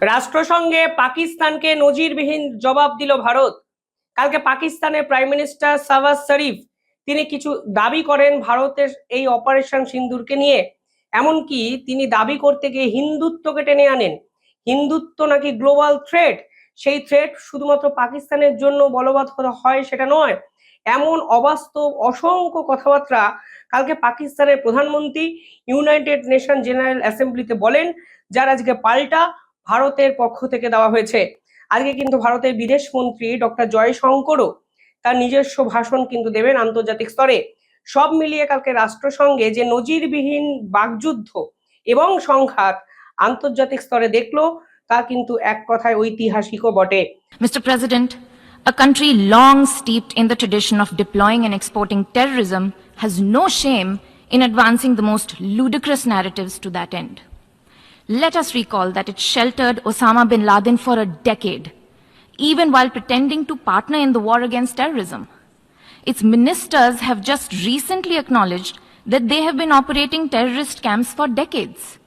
রাষ্ট্রসংঘে পাকিস্তানকে নজিরবিহীন জবাব দিল ভারত। কালকে পাকিস্তানের প্রাইম মিনিস্টার শাহবাজ শরীফ, তিনি কিছু দাবি করেন ভারতের এই অপারেশন সিন্দুরকে নিয়ে। এমনকি তিনি দাবি করতে গিয়ে হিন্দুত্বকে টেনে আনেন। হিন্দুত্ব নাকি গ্লোবাল থ্রেট সেই থ্রেট শুধুমাত্র পাকিস্তানের জন্য বলবৎ হয় সেটা নয়, এমন অবাস্তব, অসংখ্য কথাবার্তা কালকে পাকিস্তানের প্রধানমন্ত্রী ইউনাইটেড নেশন জেনারেল অ্যাসেম্বলিতে বলেন, যার আজকে পাল্টা ভারতের পক্ষ থেকে দেওয়া হয়েছে। আজকে কিন্তু ভারতের বিদেশ মন্ত্রী ডক্টর জয়শঙ্করও তার নিজস্ব ভাষণ কিন্তু দেবেন আন্তর্জাতিক স্তরে। সব মিলিয়ে কালকে রাষ্ট্রসংঘে যে নজিরবিহীন বাগযুদ্ধ এবং সংঘাত আন্তর্জাতিক স্তরে দেখল, তা কিন্তু এক কথায় ঐতিহাসিকও বটে। Mister president, A country long steeped in the tradition of deploying and exporting terrorism has no shame in advancing the most ludicrous narratives to that end. Let us recall that it sheltered Osama bin Laden for a decade, even while pretending to partner in the war against terrorism. Its ministers have just recently acknowledged that they have been operating terrorist camps for decades.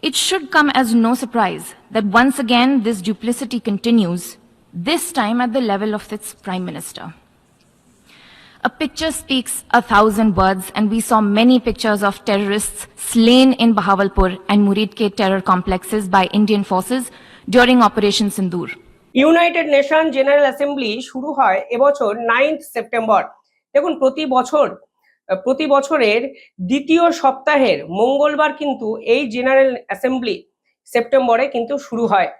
It should come as no surprise that once again this duplicity continues, this time at the level of its Prime Minister. A picture speaks a thousand words, and we saw many pictures of terrorists slain in Bahawalpur and Muridke terror complexes by Indian forces during Operation Sindoor. United Nation General Assembly শুরু হয় এবছর ninth September দেখুন প্রতি বছর প্রতি বছরের দ্বিতীয় সপ্তাহের মঙ্গলবার কিন্তু এই জেনারেল অ্যাসেম্বলি সেপ্টেম্বরে কিন্তু শুরু হয়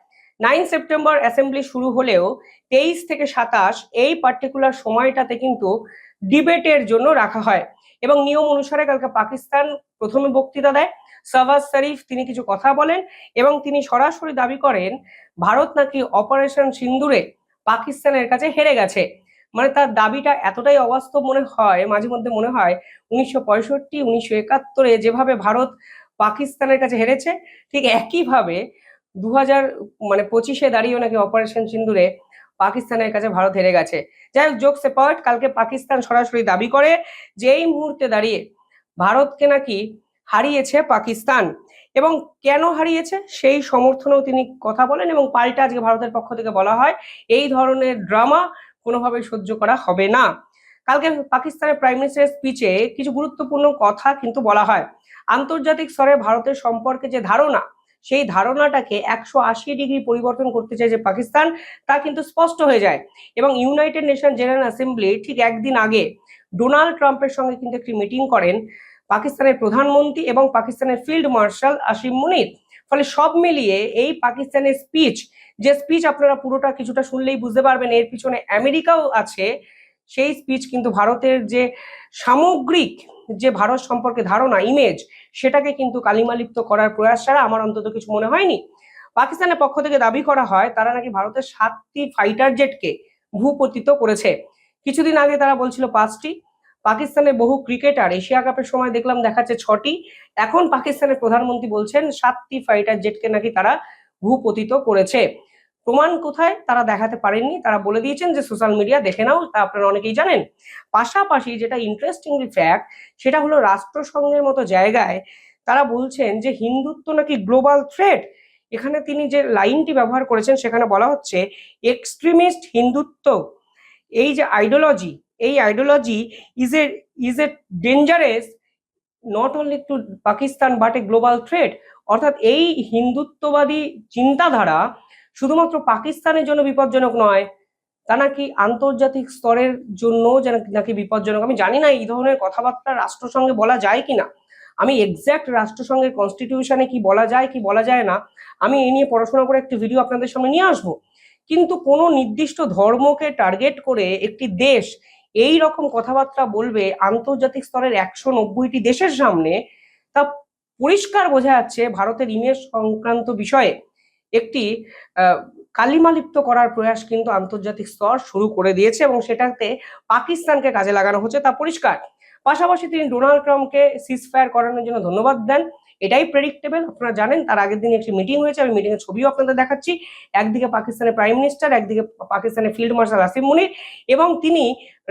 নাইন সেপ্টেম্বর অ্যাসেম্বলি শুরু হলেও তেইশ থেকে সাতাশ এই পার্টিকুলার সময়টাতে কিন্তু ডিবেটের জন্য রাখা হয়। এবং নিয়ম অনুসারে কালকে পাকিস্তান প্রথমে বক্তৃতা দেয়। শাহবাজ শরীফ তিনি কিছু কথা বলেন এবং তিনি সরাসরি দাবি করেন, ভারত নাকি অপারেশন সিন্দুরে পাকিস্তানের কাছে হেরে গেছে। মানে তার দাবিটা এতটাই অবাস্তব মনে হয়, মাঝে মধ্যে মনে হয় উনিশশো পঁয়ষট্টি, উনিশশো একাত্তরে যেভাবে ভারত পাকিস্তানের কাছে হেরেছে, ঠিক একইভাবে দু হাজার মানে পঁচিশে দাঁড়িয়েও নাকি অপারেশন সিন্দুরে পাকিস্তানের কাছে ভারত হেরে গেছে। যাই হোক, জোক সেপার্ট কালকে পাকিস্তান সরাসরি দাবি করে যে এই মুহূর্তে দাঁড়িয়ে ভারতকে নাকি হারিয়েছে পাকিস্তান। এবং কেন হারিয়েছে? সেই সমর্থনেও তিনি কথা বলেন এবং পাল্টা আজকে ভারতের পক্ষ থেকে বলা হয়, এই ধরনের ড্রামা কোনোভাবে সহ্য করা হবে না। কালকে পাকিস্তানের প্রাইম মিনিস্টারের স্পিচে কিছু গুরুত্বপূর্ণ কথা কিন্তু বলা হয়। আন্তর্জাতিক স্তরে ভারতের সম্পর্কে যে ধারণা সেই ধারণাটাকে একশো আশি ডিগ্রি পরিবর্তন করতে চায় যে পাকিস্তান, তা কিন্তু স্পষ্ট হয়ে যায়। এবং ইউনাইটেড নেশন জেনারেল অ্যাসেম্বলি ঠিক একদিন আগে ডোনাল্ড ট্রাম্পের সঙ্গে কিন্তু একটি মিটিং করেন পাকিস্তানের প্রধানমন্ত্রী এবং পাকিস্তানের ফিল্ড মার্শাল আসিম মুনির। ফলে সব মিলিয়ে এই পাকিস্তানের স্পিচ, যে স্পিচ আপনারা পুরোটা কিছুটা শুনলেই বুঝতে পারবেন, এর পিছনে আমেরিকাও আছে। সেই স্পিচ কিন্তু ভারতের যে সামগ্রিক যে ভারত সম্পর্কে ধারণা ইমেজ সেটাকে কিন্তু কালিমালিপ্ত করার প্রয়াস ছাড়া আমার অন্তত কিছু মনে হয়নি। পাকিস্তানের পক্ষ থেকে দাবি করা হয়, তারা নাকি ভারতের সাতটি ফাইটার জেটকে ভূপতিত করেছে। কিছুদিন আগে তারা বলছিল পাঁচটি। পাকিস্তানের বহু ক্রিকেটার এশিয়া কাপের সময় দেখলাম দেখাচ্ছে ছটি। এখন পাকিস্তানের প্রধানমন্ত্রী বলছেন, সাতটি ফাইটার জেটকে নাকি তারা ভূপতিত করেছে। প্রমাণ কোথায়? তারা দেখাতে পারেননি। তারা বলে দিয়েছেন যে সোশ্যাল মিডিয়া দেখে নাও, তা আপনারা অনেকেই জানেন। পাশাপাশি যেটা ইন্টারেস্টিংলি ফ্যাক্ট সেটা হলো রাষ্ট্রসংঘের মতো জায়গায় তারা বলছেন যে হিন্দুত্ব নাকি গ্লোবাল থ্রেট এখানে তিনি যে লাইনটি ব্যবহার করেছেন, সেখানে বলা হচ্ছে এক্সট্রিমিস্ট হিন্দুত্ব। এই যে আইডিওলজি এই ideology is a is a dangerous not only to Pakistan but a global threat অর্থাৎ এই হিন্দুত্ববাদী চিন্তাধারা শুধুমাত্র পাকিস্তানের জন্য বিপজ্জনক নয়, তা নাকি আন্তর্জাতিক স্তরের জন্য যেন নাকি বিপজ্জনক? আমি জানি না এই ধরনের কথাবার্তা রাষ্ট্রসংঘে বলা যায় কি না আমি এক্স্যাক্ট রাষ্ট্রসংঘের কনস্টিটিউশনে কি বলা যায়, কি বলা যায় না, আমি এই নিয়ে পড়াশোনা করে একটি ভিডিও আপনাদের সামনে নিয়ে আসব। কিন্তু কোনো নির্দিষ্ট ধর্মকে টার্গেট করে একটি দেশ এই রকম কথাবার্তা বলবে আন্তর্জাতিক স্তরের একশো নব্বইটি দেশের সামনে, তা পরিষ্কার বোঝা যাচ্ছে ভারতের ইমেজ সংক্রান্ত বিষয়ে। একটি কালিমালিপ্ত করার প্রয়াস কিন্তু আন্তর্জাতিক স্তর শুরু করে দিয়েছে এবং সেটাতে পাকিস্তানকে কাজে লাগানো হচ্ছে তা পরিষ্কার। পাশাপাশি তিনি ডোনাল্ড ট্রাম্পকে সিজ ফায়ার করানোর জন্য ধন্যবাদ দেন। এটাই প্রেডিক্টেবল আপনারা জানেন, তার আগের দিন একটি মিটিং হয়েছে, আমি মিটিংয়ের ছবিও আপনাদের দেখাচ্ছি। একদিকে পাকিস্তানের প্রাইম মিনিস্টার একদিকে পাকিস্তানের ফিল্ড মার্শাল আসিম মুনির এবং তিনি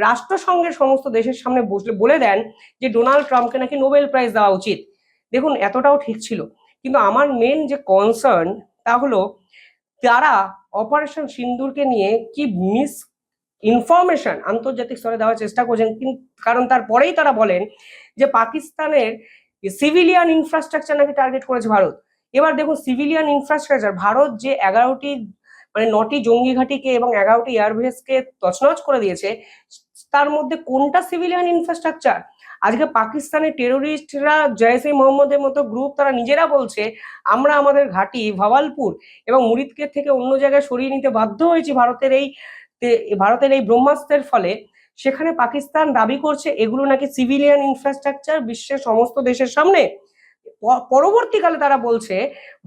রাষ্ট্রসংঘের সমস্ত দেশের সামনে বসলে, বলে দেন যে ডোনাল্ড ট্রাম্পকে নাকি নোবেল প্রাইজ দেওয়া উচিত। দেখুন, এতটাও ঠিক ছিল। কিন্তু আমার মেন যে কনসার্ন তা হলো তারা অপারেশন সিন্দুরকে নিয়ে কি মিস ইনফরমেশন আন্তর্জাতিক স্তরে দেওয়ার চেষ্টা করছেন কারণ তারপরেই তারা বলেন যে পাকিস্তানের সিভিলিয়ান ইনফ্রাস্ট্রাকচার নাকি টার্গেট করেছে ভারত। এবার দেখুন সিভিলিয়ান ইনফ্রাস্ট্রাকচার ভারত যে এগারোটি মানে নটি জঙ্গি ঘাঁটিকে এবং এগারোটি এয়ারবেসকে তছনছ করে দিয়েছে, তার মধ্যে কোনটা সিভিলিয়ান ইনফ্রাস্ট্রাকচার আজকে পাকিস্তানের টেরোরিস্টরা জয়সে মোহাম্মদের মতো গ্রুপ তারা নিজেরা বলছে, আমরা আমাদের ঘাঁটি ভাওয়ালপুর এবং মুরিদকের থেকে অন্য জায়গায় সরিয়ে নিতে বাধ্য হয়েছি ভারতের এই ভারতের এই ব্রহ্মাস্ত্রের ফলে। সেখানে পাকিস্তান দাবি করছে এগুলো নাকি সিভিলিয়ান ইনফ্রাস্ট্রাকচার বিশ্বের সমস্ত দেশের সামনে। পরবর্তীকালে তারা বলছে,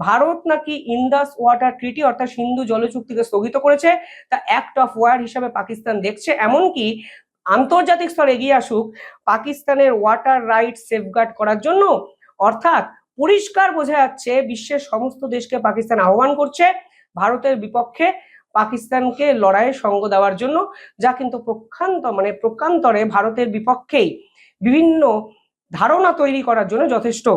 ভারত নাকি ইন্দাস ওয়াটার ট্রিটি অর্থাৎ সিন্ধু জল চুক্তিকে স্থগিত করেছে। তা অ্যাক্ট অফ ওয়ার হিসাবে পাকিস্তান দেখছে। এমনকি আন্তর্জাতিক স্তরে এগিয়ে আসুক, পাকিস্তানের ওয়াটার রাইট সেফগার্ড করার জন্য অর্থাৎ পরিষ্কার বোঝা যাচ্ছে বিশ্বের সমস্ত দেশকে পাকিস্তান আহ্বান করছে, ভারতের বিপক্ষে পাকিস্তানকে লড়াইয়ে সঙ্গ দেওয়ার জন্য, যা কিন্তু প্রক্ষান্ত মানে প্রকান্তরে ভারতের বিপক্ষেই বিভিন্ন ধারণা তৈরি করার জন্য যথেষ্ট।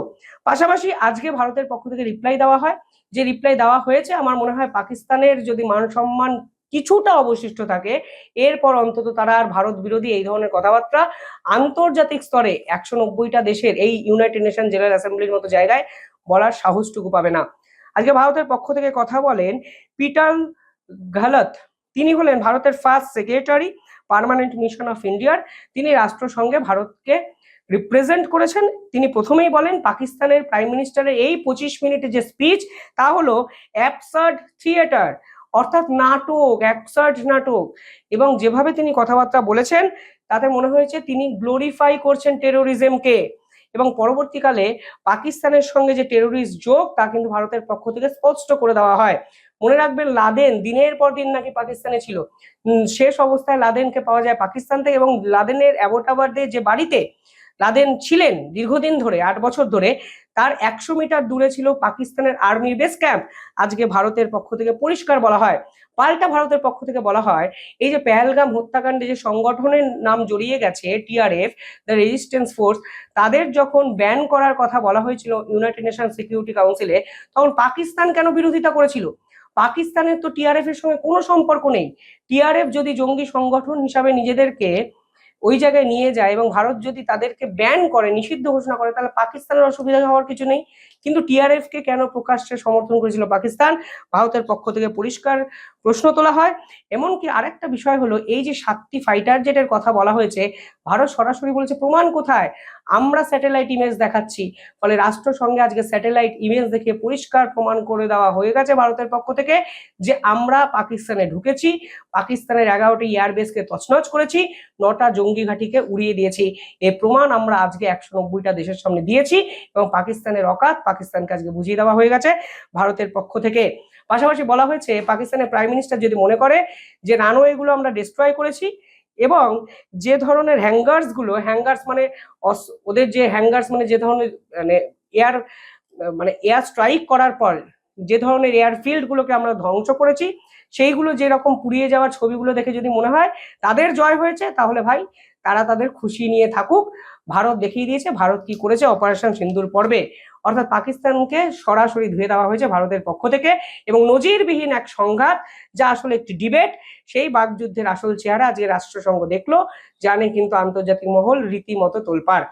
পাশাপাশি আজকে ভারতের পক্ষ থেকে রিপ্লাই দেওয়া হয়। যে রিপ্লাই দেওয়া হয়েছে, আমার মনে হয় পাকিস্তানের যদি মান সম্মান কিছুটা অবশিষ্ট থাকে। এরপর অন্তত তারা আর ভারত বিরোধী এই ধরনের কথাবার্তা আন্তর্জাতিক স্তরে একশো নব্বইটা দেশের এই ইউনাইটেড নেশন জেনারেল অ্যাসেম্বলির মতো জায়গায় বলার সাহসটুকু পাবে না। আজকে ভারতের পক্ষ থেকে কথা বলেন পিটার ঘালত। তিনি হলেন ভারতের first secretary, permanent mission of ইন্ডিয়ার তিনি রাষ্ট্রসংঘে ভারতকে রিপ্রেজেন্ট করেছেন। তিনি প্রথমেই বলেন পাকিস্তানের প্রাইম মিনিস্টারের এই পঁচিশ মিনিটের যে স্পিচ, তা হলো অ্যাপসার্ড থিয়েটার। অর্থাৎ নাটক অ্যাবসার্ড নাটক। এবং যেভাবে তিনি কথাবার্তা বলেছেন, তাতে মনে হয়েছে তিনি গ্লোরিফাই করছেন টেরোরিজমকে এবং পরবর্তীকালে পাকিস্তানের সঙ্গে যে টেরোরিস্ট যোগ, তা কিন্তু ভারতের পক্ষ থেকে স্পষ্ট করে দেওয়া হয়। মনে রাখবেন, লাদেন দিনের পর দিন নাকি পাকিস্তানে ছিল। শেষ অবস্থায় লাদেনকে পাওয়া যায় পাকিস্তান থেকে এবং লাদেনের অ্যাবোটাবাদে যে বাড়িতে লাদেন ছিলেন দীর্ঘদিন ধরে, আট বছর ধরে তার একশো মিটার দূরে ছিল পাকিস্তানের আর্মির বেস ক্যাম্প। আজকে ভারতের পক্ষ থেকে পরিষ্কার বলা হয়, পাল্টা ভারতের পক্ষ থেকে বলা হয়, এই যে পেহেলগাম হত্যাকাণ্ডে যে সংগঠনের নাম জড়িয়ে গেছে টিআরএফ দ্য রেজিস্ট্যান্স ফোর্স তাদের যখন ব্যান করার কথা বলা হয়েছিল ইউনাইটেড নেশন সিকিউরিটি কাউন্সিলে তখন পাকিস্তান কেন বিরোধিতা করেছিল? পাকিস্তানের তো টিআরএফ এর সঙ্গে কোনো সম্পর্ক নেই। টিআরএফ যদি জঙ্গি সংগঠন হিসাবে নিজেদেরকে ওই জায়গায় নিয়ে যায় এবং ভারত যদি তাদেরকে ব্যান করে, নিষিদ্ধ ঘোষণা করে, তাহলে পাকিস্তানের অসুবিধা হওয়ার কিছু নেই। কিন্তু টিআরএফ কে কেন প্রকাশ্যে সমর্থন করেছিল পাকিস্তান? ভারতের পক্ষ থেকে পরিষ্কার প্রশ্ন তোলা হয়। এমনকি আরেকটা বিষয় হলো, এই যে সাতটি ফাইটার জেটের কথা বলা হয়েছে, ভারত সরাসরি বলেছে, প্রমাণ কোথায়? আমরা স্যাটেলাইট ইমেজ দেখাচ্ছি। ফলে রাষ্ট্রসংঘে আজকে স্যাটেলাইট ইমেজ দেখে পরিষ্কার প্রমাণ করে দেওয়া হয়ে গেছে ভারতের পক্ষ থেকে যে আমরা পাকিস্তানে ঢুকেছি। পাকিস্তানের এগারোটি এয়ারবেসকে তছনছ করেছি, নটা জঙ্গি ঘাঁটিকে উড়িয়ে দিয়েছি। এ প্রমাণ আমরা আজকে একশো নব্বইটা দেশের সামনে দিয়েছি এবং পাকিস্তানের অকাত পাকিস্তানকে আজকে বুঝিয়ে দেওয়া হয়ে গেছে ভারতের পক্ষ থেকে। পাশাপাশি বলা হয়েছে, পাকিস্তানের প্রাইম মিনিস্টার যদি মনে করে যে রানওয়েগুলো আমরা ডিস্ট্রয় করেছি এবং যে ধরনের হ্যাঙ্গার্সগুলো হ্যাঙ্গার্স মানে ওদের যে হ্যাঙ্গার্স মানে যে ধরনের মানে এয়ার মানে এয়ার স্ট্রাইক করার পর যে ধরনের এয়ারফিল্ড গুলোকে আমরা ধ্বংস করেছি, সেইগুলো যেরকম পুড়িয়ে যাওয়ার ছবিগুলো দেখে যদি মনে হয় তাদের জয় হয়েছে, তাহলে ভাই তারা তাদের খুশি নিয়ে থাকুক, ভারত দেখিয়ে দিয়েছে, ভারত কি করেছে অপারেশন সিন্দুর পর্বে। অর্থাৎ পাকিস্তানকে সরাসরি ধুয়ে দেওয়া হয়েছে ভারতের পক্ষ থেকে এবং নজিরবিহীন এক সংঘাত, যা আসলে একটি ডিবেট সেই বাকযুদ্ধের আসল চেহারা আজকে রাষ্ট্রসংঘ দেখল, জানে কিন্তু আন্তর্জাতিক মহল রীতিমতো তোলপাড়।